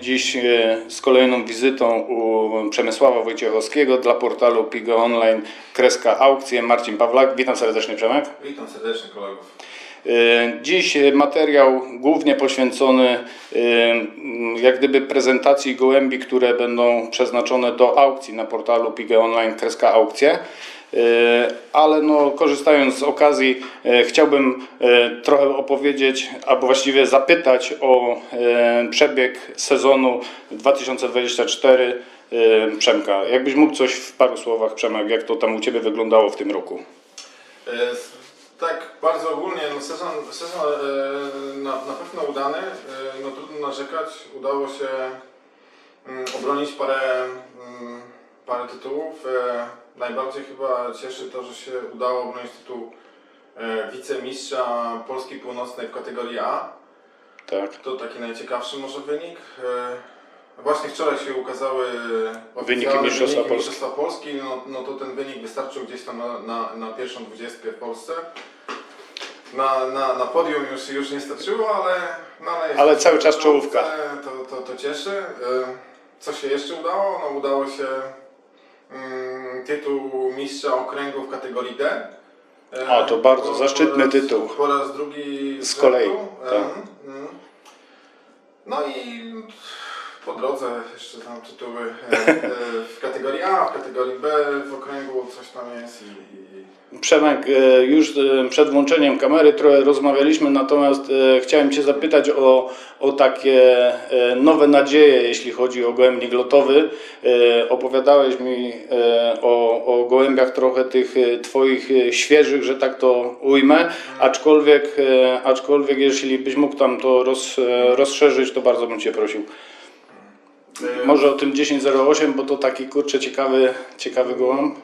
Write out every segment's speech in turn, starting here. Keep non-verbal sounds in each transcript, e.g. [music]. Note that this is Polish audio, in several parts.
Dziś e, z kolejną wizytą u Przemysława Wojciechowskiego dla portalu Pigo Online Kreska Aukcje. Marcin Pawlak. Witam serdecznie Przemek. Witam serdecznie kolegów. E, Dziś e, materiał głównie poświęcony jak gdyby prezentacji gołębi, które będą przeznaczone do aukcji na portalu Pigo Online Kreska Aukcje. E, Ale no, korzystając z okazji, e, chciałbym e, trochę opowiedzieć, albo właściwie zapytać o przebieg sezonu 2024 e, Przemka. Jakbyś mógł coś w paru słowach, Przemek, jak to tam u Ciebie wyglądało w tym roku? Tak bardzo ogólnie, no sezon, sezon na, na pewno udany, no trudno narzekać, udało się mm, obronić parę, mm, parę tytułów. E, najbardziej chyba cieszy to, że się udało obronić tytuł e, wicemistrza Polski Północnej w kategorii A. Tak. To taki najciekawszy może wynik. E, Właśnie wczoraj się ukazały Wyniki Mistrzostwa Polski. Mistrzostwa Polski. No, no to ten wynik wystarczył gdzieś tam na, na, na pierwszą dwudziestkę w Polsce. Na, na, na podium już, już nie starczyło, ale, no, ale, Ale cały czas czołówka. To, to, to cieszy. Co się jeszcze udało? No udało się tytuł mistrza okręgu w kategorii D. E, O, to bardzo po- zaszczytny po raz, tytuł. Po raz drugi Z kolei, rzędu. tak. E, mm. No i po drodze jeszcze tam tytuły e, e, w kategorii A, w kategorii B, w okręgu coś tam jest i, Przemek, e, już przed włączeniem kamery trochę rozmawialiśmy, natomiast chciałem Cię zapytać o, o takie nowe nadzieje, jeśli chodzi o gołębnik lotowy. Opowiadałeś mi o, o gołębiach trochę tych Twoich świeżych, że tak to ujmę, aczkolwiek, aczkolwiek jeśli byś mógł tam to roz, rozszerzyć, to bardzo bym Cię prosił. E, Może o tym 1008, bo to taki kurczę ciekawy, ciekawy gołąb.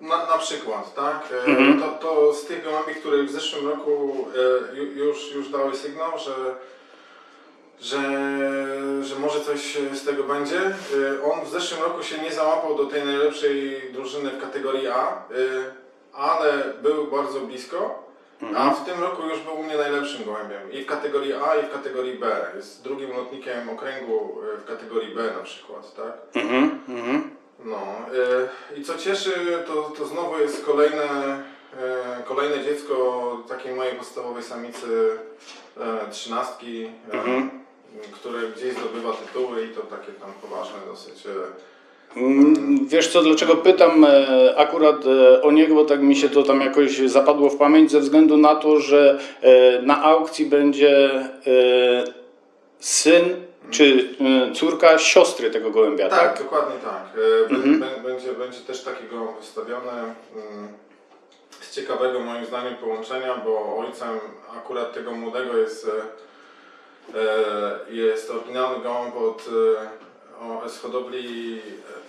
Na, na przykład, tak? E, Mhm. To, to z tych gołębi, które w zeszłym roku ju- już, już dały sygnał, że, że, że może coś z tego będzie. On w zeszłym roku się nie załapał do tej najlepszej drużyny w kategorii A, ale był bardzo blisko. A w tym roku już był u mnie najlepszym gołębiem i w kategorii A i w kategorii B. Jest drugim lotnikiem okręgu e, w kategorii B na przykład, tak? Mhm, mhm. No y, i co cieszy, to, to znowu jest kolejne, y, kolejne dziecko takiej mojej podstawowej samicy trzynastki, Mhm. które gdzieś zdobywa tytuły i to takie tam poważne dosyć. Mm, Wiesz co, dlaczego pytam e, akurat e, o niego, bo tak mi się to tam jakoś zapadło w pamięć, ze względu na to, że e, na aukcji będzie syn czy córka siostry tego gołębia, Tak, tak? dokładnie tak. Mhm. bę- będzie, będzie też takiego wystawione mm, z ciekawego moim zdaniem połączenia, bo ojcem akurat tego młodego jest, jest oryginalny gołąb od, o, z hodowli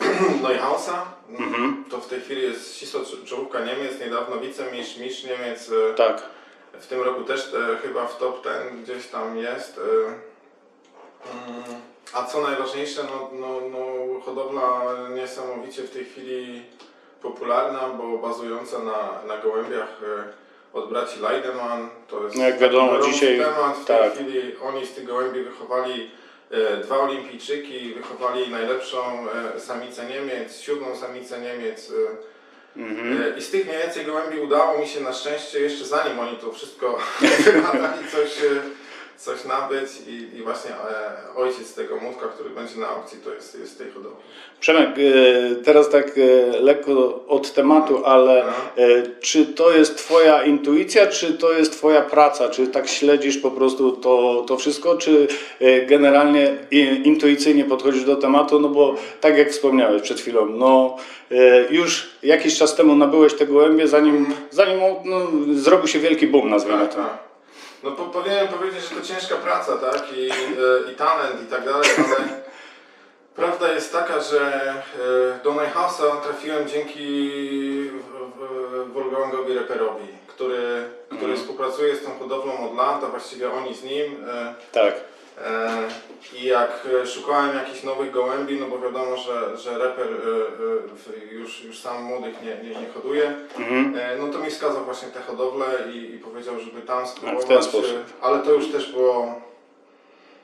e, [clears throat] Neuhausa. Mhm. To w tej chwili jest ścisła czo- czołówka Niemiec, niedawno wicemistrz, mistrz Niemiec. e, Tak. w tym roku też e, chyba w top ten gdzieś tam jest. E, mm, a co najważniejsze, no, no, no, hodowla niesamowicie w tej chwili popularna, bo bazująca na, na gołębiach e, od braci Leidemann. To jest No jak wiadomo, dzisiaj- temat. W tak. tej chwili oni z tych gołębi wychowali dwa olimpijczyki, wychowali najlepszą e, samicę Niemiec, siódmą samicę Niemiec. E, Mhm. E, I z tych mniej więcej gołębi udało mi się na szczęście, jeszcze zanim oni to wszystko [laughs] wygadali, coś, e, coś nabyć i, i właśnie e, ojciec tego młódka, który będzie na aukcji, to jest, jest z tej hodowli. Przemek, e, teraz tak e, lekko od tematu, ale e, czy to jest Twoja intuicja, czy to jest Twoja praca? Czy tak śledzisz po prostu to, to wszystko, czy e, generalnie i- intuicyjnie podchodzisz do tematu? No bo tak jak wspomniałeś przed chwilą, no e, już jakiś czas temu nabyłeś te gołębie, zanim, zanim on, no, zrobił się wielki boom, nazwijmy Tak, to. tak. No po, powinienem powiedzieć, że to ciężka praca, tak, i, e, i talent i tak dalej, ale prawda jest taka, że e, do Neuhausa trafiłem dzięki Wolfgangowi Reperowi, który, który Mhm. współpracuje z tą hodowlą od lat, a właściwie oni z nim. E, Tak. E, I jak e, szukałem jakichś nowych gołębi, no bo wiadomo, że, że reper e, już, już sam młodych nie, nie, nie hoduje, Mhm. no to mi wskazał właśnie tę hodowlę i, i powiedział, żeby tam spróbować. Ale to już też było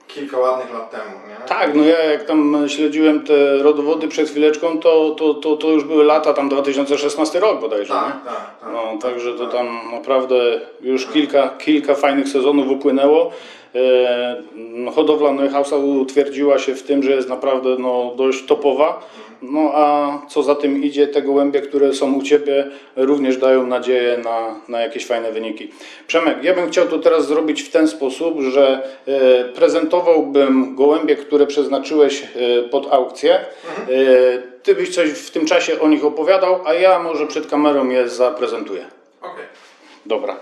kilka ładnych lat temu, nie? Tak, no ja jak tam śledziłem te rodowody przed chwileczką, to, to, to, to już były lata, tam 2016 rok bodajże, nie? tak, tak. tak. No, także to tam naprawdę już kilka, kilka fajnych sezonów upłynęło. E, no, hodowla Neuhausa utwierdziła się w tym, że jest naprawdę no, dość topowa. No a co za tym idzie, te gołębie, które są u Ciebie, również dają nadzieję na, na jakieś fajne wyniki. Przemek, ja bym chciał to teraz zrobić w ten sposób, że e, prezentowałbym gołębie, które przeznaczyłeś e, pod aukcję. E, ty byś coś w tym czasie o nich opowiadał, a ja może przed kamerą je zaprezentuję. Okej. Dobra.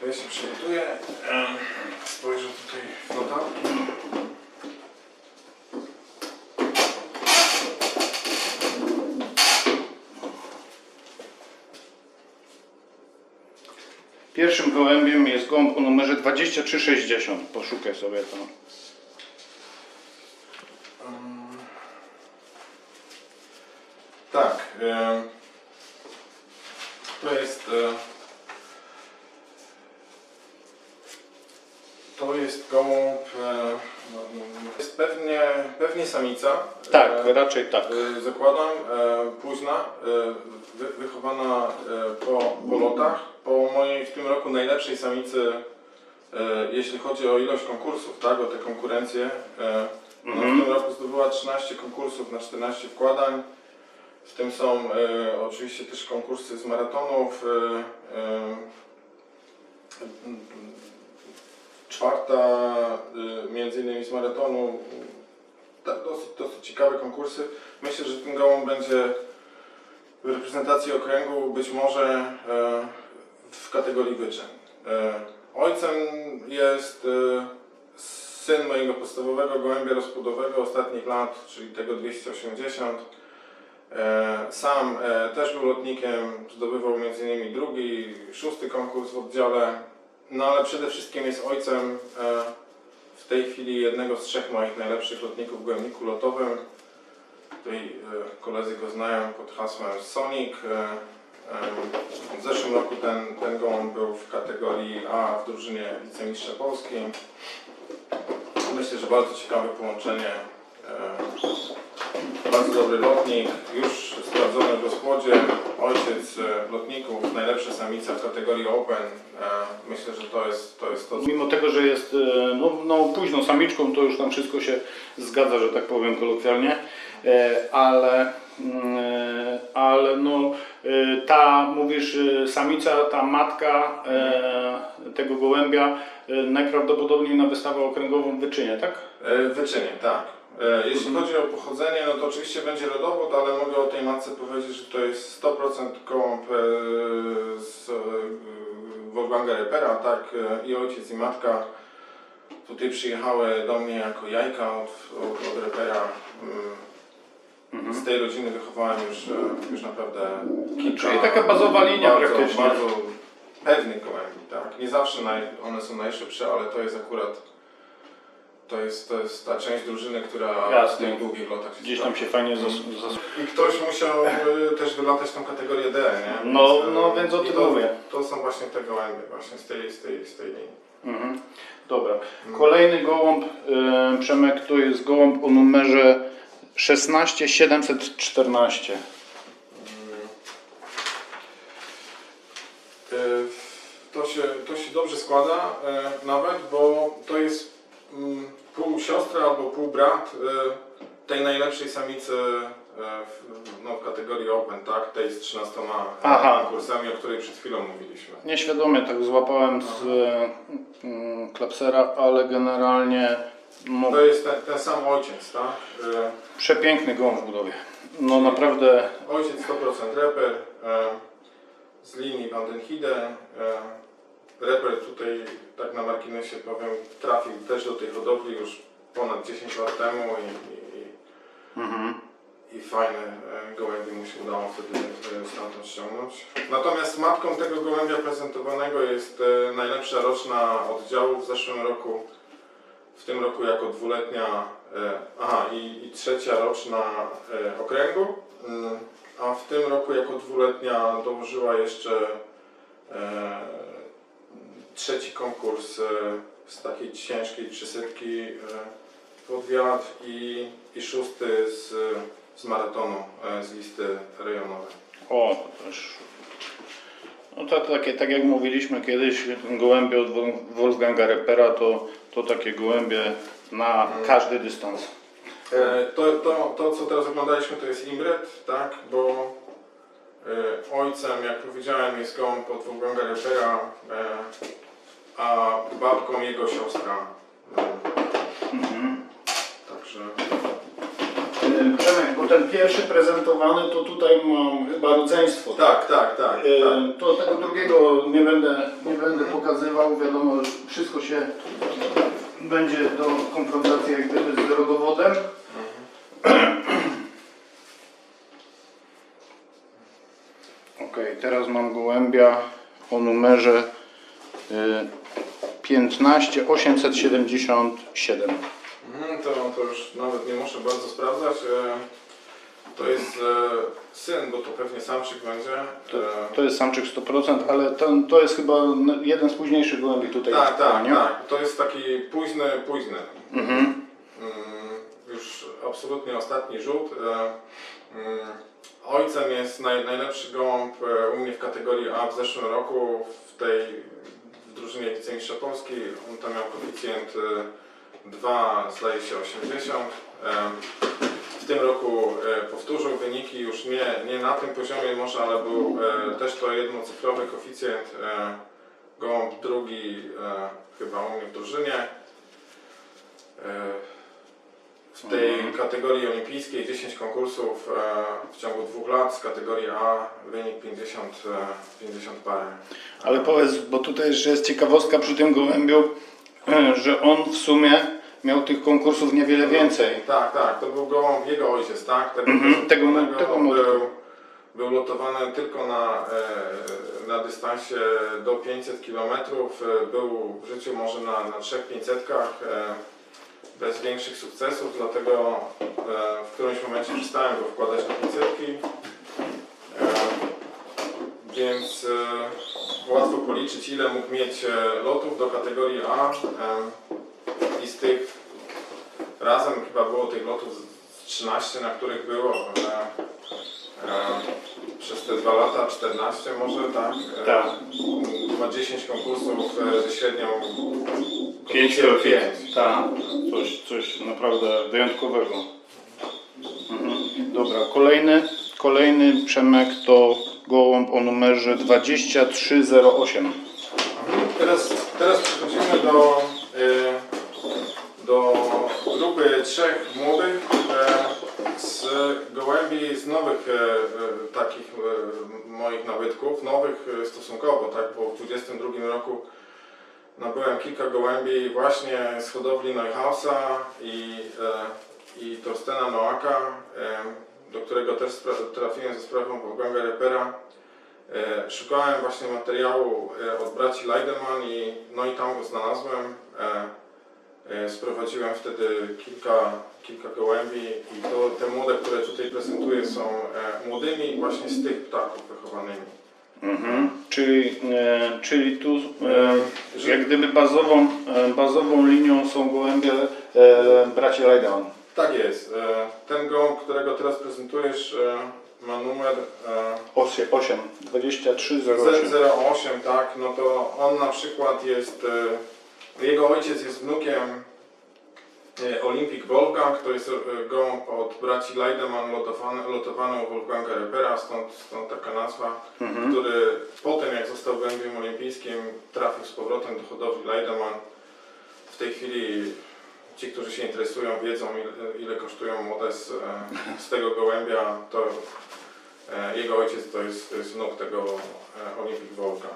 To ja się przygotuję. Spojrzę tutaj notatki. Pierwszym gołębiem jest gołąb o numerze 2360. Poszukaj sobie to. Tak. To jest. e, To jest gołąb. e, no, no, Jest pewnie, pewnie samica. Tak, E, raczej tak. e, Zakładam, e, późna, e, wy, wychowana e, po, po lotach, po mojej w tym roku najlepszej samicy, e, jeśli chodzi o ilość konkursów, tak, o te konkurencje. E, no, Mhm. W tym roku zdobyła 13 konkursów na 14 wkładań. W tym są e, oczywiście też konkursy z maratonów. E, e, czwarta e, między innymi z maratonu. Tak, dosyć, dosyć ciekawe konkursy. Myślę, że ten gołąb będzie w reprezentacji okręgu być może e, w kategorii wyczyn. E, ojcem jest e, syn mojego podstawowego gołębia rozpłodowego ostatnich lat, czyli tego 280. E, Sam też był lotnikiem, zdobywał m.in. drugi, szósty konkurs w oddziale, no ale przede wszystkim jest ojcem w tej chwili jednego z trzech moich najlepszych lotników w gołębniku lotowym. Tutaj e, koledzy go znają pod hasłem Sonic. E, e, W zeszłym roku ten, ten gołąb był w kategorii A w drużynie wicemistrza Polski. Myślę, że bardzo ciekawe połączenie. Bardzo dobry lotnik, już sprawdzony w rozkładzie. Ojciec e, lotników, najlepsza samica w kategorii Open. E, Myślę, że to jest to. Jest to Mimo tego, że jest e, no, no, późną samiczką, to już tam wszystko się zgadza, że tak powiem kolokwialnie, ale, mm, ale no, ta, mówisz, samica, ta matka tego gołębia najprawdopodobniej na wystawę okręgową wyczynie, tak? Wyczynie, tak. E, Jeśli chodzi o pochodzenie, no to oczywiście będzie rodowód, ale mogę o tej matce powiedzieć, że to jest 100% gołąb e, z e, Wolfganga Repera, tak, i ojciec i matka tutaj przyjechały do mnie jako jajka od, od, od Repera. Mm, Z tej rodziny wychowałem już, już naprawdę kilka. Czyli taka bazowa linia bardzo, praktycznie. Bardzo pewnych gołębi, tak. Nie zawsze naj, one są najszybsze, ale to jest akurat to jest, to jest ta część drużyny, która Jasne. w tych długich lotach się Gdzieś tam się fajnie zas, zas... I ktoś musiał y, też wylatać tą kategorię D, nie? No, y, no, więc o i tym to, mówię. To są właśnie te gołębie, właśnie z tej, z tej, z tej linii. Mhm. Dobra. Kolejny gołąb, e, Przemek, to jest gołąb o numerze 16714. Y, To się, to się dobrze składa y, nawet, bo to jest mm, pół siostra albo pół brat y, tej najlepszej samicy y, w, no, w kategorii Open, tak? Tej z 13 Aha. konkursami, o której przed chwilą mówiliśmy. Nieświadomie tak złapałem z e, mm, klapsera, ale generalnie no, To jest ten, ten sam ojciec, tak? Y, przepiękny gołąb w budowie. No naprawdę Ojciec 100% reper e, z linii Van den Hide. E, reper tutaj, tak na marginesie powiem, trafił też do tej hodowli już ponad 10 lat temu i, i, mhm. i fajne e, gołębie mu się udało wtedy e, stamtąd ściągnąć. Natomiast matką tego gołębia prezentowanego jest e, najlepsza roczna oddziału w zeszłym roku. W tym roku jako dwuletnia, aha i, i trzecia roczna okręgu, mm, a w tym roku jako dwuletnia dołożyła jeszcze trzeci konkurs e, z takiej ciężkiej trzysetki e, pod wiatr i, i szósty z, z maratonu, e, z listy rejonowej. O, to też. No to takie, tak jak mówiliśmy kiedyś, gołębie od Wol- Wolfganga Repera to, to takie gołębie na każdy dystans. E, To, to, to, co teraz oglądaliśmy, to jest Imret, tak? Bo e, ojcem, jak powiedziałem, jest gołąb od Wolfganga Repera, e, a babką jego siostra. E, Także E, Przemek, bo ten pierwszy prezentowany to tutaj mam chyba rodzeństwo. tak, tak, tak. tak. E, To tego drugiego nie będę, nie będę pokazywał. Wiadomo, że wszystko się będzie do konfrontacji jak gdyby z rodowodem. Ok, teraz mam gołębia o numerze y, 15877. Mhm, to, to już nawet nie muszę bardzo sprawdzać. E, To jest e, syn, bo to pewnie samczyk będzie. E, To jest samczyk 100%, ale to, to jest chyba jeden z późniejszych gołębi tutaj. Tak, tak, nie? tak. To jest taki późny, późny. Mhm. Mm, Już absolutnie ostatni rzut. E, mm, Ojcem jest naj, najlepszy gołąb e, u mnie w kategorii A w zeszłym roku w tej drużynie wicemistrza Polski. On tam miał koeficjent e, 2, zdaje się 80. E, W tym roku e, powtórzył wyniki już nie, nie na tym poziomie może, ale był e, też to jednocyfrowy koeficjent. Gołąb drugi chyba u mnie w drużynie. E, w tej Mhm. kategorii olimpijskiej 10 konkursów e, w ciągu dwóch lat z kategorii A wynik 50, e, 50 parę. Ale powiedz, bo tutaj jeszcze jest ciekawostka przy tym gołębiu, że on w sumie miał tych konkursów niewiele więcej. Tak, tak, to był gołąb jego ojciec, tak? Tego, Mhm, tego tego był, był lotowany tylko na, e, na dystansie do 500 km. Był w życiu może na, na 3-500 e, bez większych sukcesów, dlatego e, w którymś momencie przestałem go wkładać na 500. E, więc e, łatwo policzyć ile mógł mieć lotów do kategorii A i z tych razem chyba było tych lotów z 13, na których było przez te dwa lata, 14 może, tak? Tak. Ma 10 konkursów ze średnią 5 koeficjent to 5. Tak, coś, coś naprawdę wyjątkowego. Mhm. Dobra, kolejny, kolejny Przemek to gołąb o numerze 2308. Teraz, teraz przechodzimy do, e, do grupy trzech młodych e, z gołębi z nowych e, e, takich e, moich nabytków, nowych e, stosunkowo, tak, bo w 22 roku nabyłem kilka gołębi właśnie z hodowli Neuhausa i, e, i Torstena Noaka, e, do którego też trafiłem ze sprawą Wolfganga Repera. E, Szukałem właśnie materiału od braci Leidemann i no i tam go znalazłem. Sprowadziłem wtedy kilka, kilka gołębi i to te młode, które tutaj prezentuję są młodymi właśnie z tych ptaków wychowanymi. Mhm. Czyli, e, czyli tu e, jak gdyby bazową, e, bazową linią są gołębie e, braci Leidemann. Tak jest. E, Ten gołąb, którego teraz prezentujesz e, ma numer e, 8, 8 2308. 008, tak, no to on na przykład jest, e, jego ojciec jest wnukiem Olympic Wolfgang, to jest e, gołąb od braci Leidemann u Wolfganga Repera, stąd, stąd taka nazwa, Mhm. który potem jak został gołębiem olimpijskim trafił z powrotem do hodowli Leidemann. W tej chwili ci, którzy się interesują wiedzą ile, ile kosztują młode z, e, z tego gołębia, to E, Jego ojciec to jest, to jest wnuk tego e, Olympic Volka.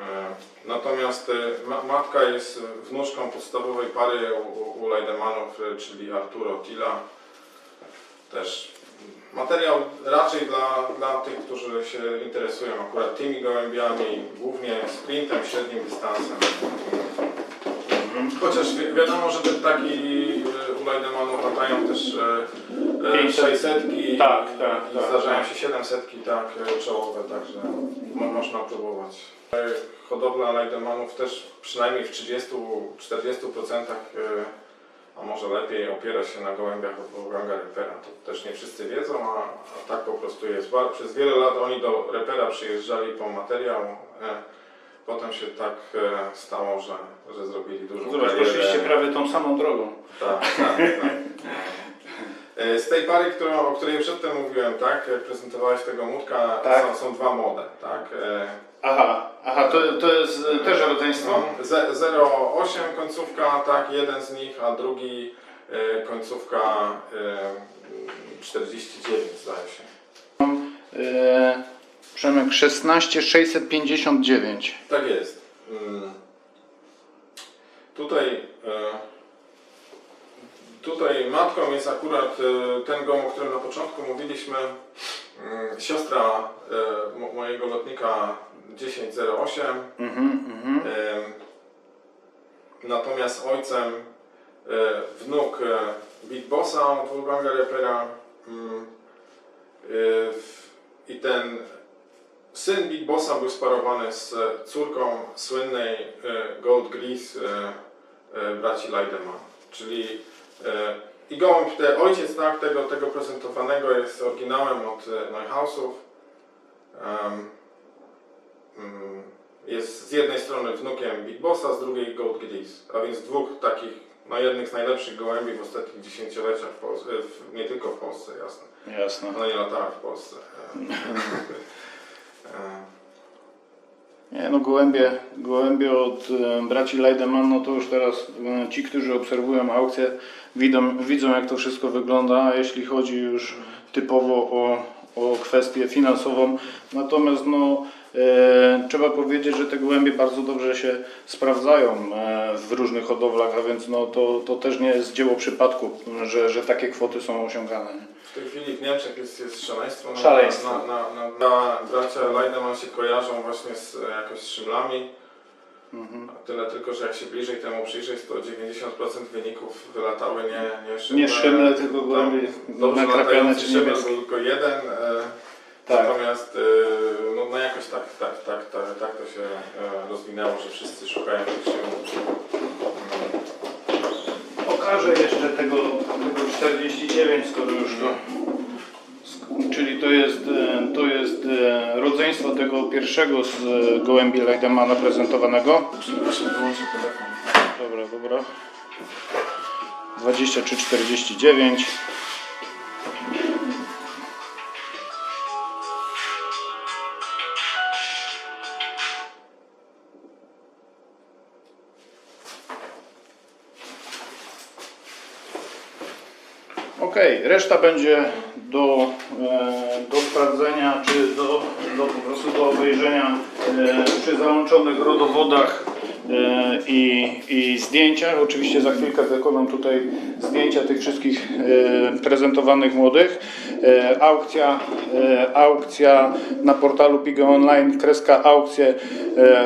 E, Natomiast e, ma, matka jest wnuczką podstawowej pary u, u Leidemannów, e, czyli Arturo Tilla. Też materiał raczej dla, dla tych, którzy się interesują akurat tymi gołębiami, głównie sprintem, średnim dystansem. Chociaż wi- wiadomo, że te ptaki u Leidemannów latają też e, e, 500. 600 Tak, tak, i tak, zdarzają tak. się 700 tak czołowe, także mo, można próbować. Hodowla Leidemanów też przynajmniej w 30-40% e, a może lepiej opiera się na gołębiach od Wolfganga Repera. To też nie wszyscy wiedzą, a, a tak po prostu jest. Przez wiele lat oni do Repera przyjeżdżali po materiał. E, potem się tak e, stało, że, że zrobili dużą Zobacz, karierę. poszliście prawie tą samą drogą. Tak, tak, tak. [laughs] E, Z tej pary, którą, o której przedtem mówiłem, tak, jak prezentowałeś tego młódka, Tak. są, są dwa młode, tak. e, Aha, aha, to, to jest e, też rodzeństwo? Ze- 0,8 końcówka, tak, jeden z nich, a drugi e, końcówka e, 49 zdaje się. E, Przemek 16659. Tak jest. Mm. Tutaj, e, tutaj matką jest akurat e, ten gołąb, o którym na początku mówiliśmy, mm, siostra e, mo- mojego lotnika 1008. Mhm, mhm. Em, Natomiast ojcem e, wnuk e, Big Bossa od Wolfganga Repera mm, e, w- i ten syn Big Bossa był sparowany z córką słynnej e, Gold Grease e, e, braci Leidemann, czyli e, i gołąb, te, ojciec tak, tego, tego prezentowanego jest oryginałem od e, Neuhausów. Mm, jest z jednej strony wnukiem Big Bossa, z drugiej Gold Grease, a więc dwóch takich, no jednych z najlepszych gołębi w ostatnich dziesięcioleciach, w Polsce, w, nie tylko w Polsce, jasne. Jasne. One nie latały w Polsce. [laughs] Nie no, gołębie, gołębie od e, braci Leidemann, no to już teraz e, ci, którzy obserwują aukcję, widzą, widzą jak to wszystko wygląda, jeśli chodzi już typowo o, o kwestię finansową. Natomiast no, e, trzeba powiedzieć, że te gołębie bardzo dobrze się sprawdzają e, w różnych hodowlach, a więc no, to, to też nie jest dzieło przypadku, że, że takie kwoty są osiągane. W tej chwili w Niemczech jest, jest szaleństwo. Na- Szaleństwo. Na, na, na, na, bracia Leidemann się kojarzą właśnie z e, jakoś z szymlami. Mhm. Tyle tylko, że jak się bliżej temu przyjrzeć, to 90% wyników wylatały nie, nie szymle. Nie szymle, tylko Tam gołębie Dobrze nakrapiane latający czy szymel niebieskie. był tylko jeden. E, Tak. Natomiast e, no, no jakoś tak, tak, tak, tak, tak to się e, rozwinęło, że wszyscy szukają tych szymlów. Pokażę jeszcze tego, tego 49, skoro już to. Czyli to jest, e, to jest e, rodzeństwo tego pierwszego z e, gołębi Leidemana prezentowanego. Dobra, dobra. 2349. Ok, reszta będzie do, e, do sprawdzenia, czy do, do po prostu do obejrzenia e, przy załączonych rodowodach e, i, i zdjęciach. Oczywiście za chwilkę wykonam tutaj zdjęcia tych wszystkich prezentowanych młodych. Aukcja, aukcja na portalu Pigo Online, kreska aukcje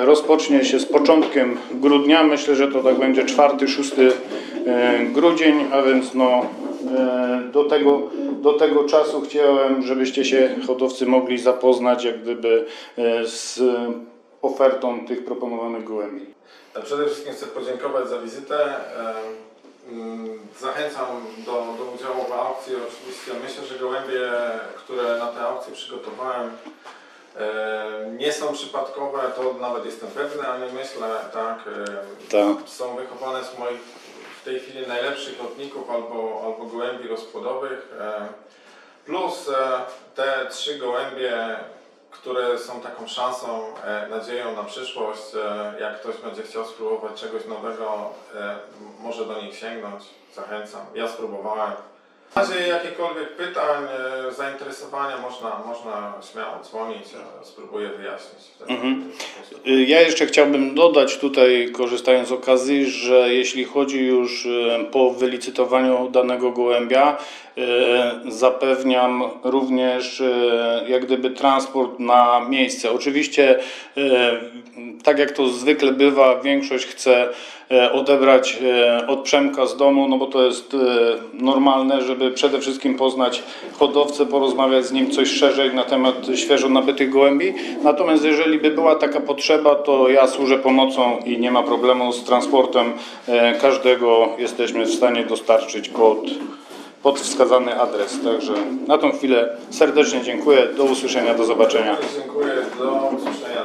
rozpocznie się z początkiem grudnia. Myślę, że to tak będzie 4-6 e, grudzień, a więc no Do tego, do tego czasu chciałem, żebyście się hodowcy mogli zapoznać jak gdyby e, z ofertą tych proponowanych gołębi. E, Przede wszystkim chcę podziękować za wizytę. E, mm, Zachęcam do, do udziału w aukcji. Oczywiście myślę, że gołębie, które na tę aukcję przygotowałem, e, nie są przypadkowe, to nawet jestem pewny, a nie myślę, tak. e, Tak. Są wychowane z moich tej chwili najlepszych lotników albo, albo gołębi rozpłodowych. e, Plus e, te trzy gołębie, które są taką szansą, e, nadzieją na przyszłość. Jak ktoś będzie chciał spróbować czegoś nowego, może do nich sięgnąć. Zachęcam. Ja spróbowałem. W razie jakichkolwiek pytań, e, zainteresowania można, można śmiało dzwonić, a spróbuję wyjaśnić. w taki Mhm. Y, Ja jeszcze chciałbym dodać tutaj, korzystając z okazji, że jeśli chodzi już po wylicytowaniu danego gołębia, E, Zapewniam również e, jak gdyby transport na miejsce. Oczywiście, e, tak jak to zwykle bywa, większość chce e, odebrać e, od Przemka z domu, no bo to jest e, normalne, żeby przede wszystkim poznać hodowcę, porozmawiać z nim coś szerzej na temat świeżo nabytych gołębi. Natomiast jeżeli by była taka potrzeba, to ja służę pomocą i nie ma problemu z transportem. E, Każdego jesteśmy w stanie dostarczyć pod pod wskazany adres. Także na tą chwilę serdecznie dziękuję. Do usłyszenia, do zobaczenia. Dziękuję. Do usłyszenia.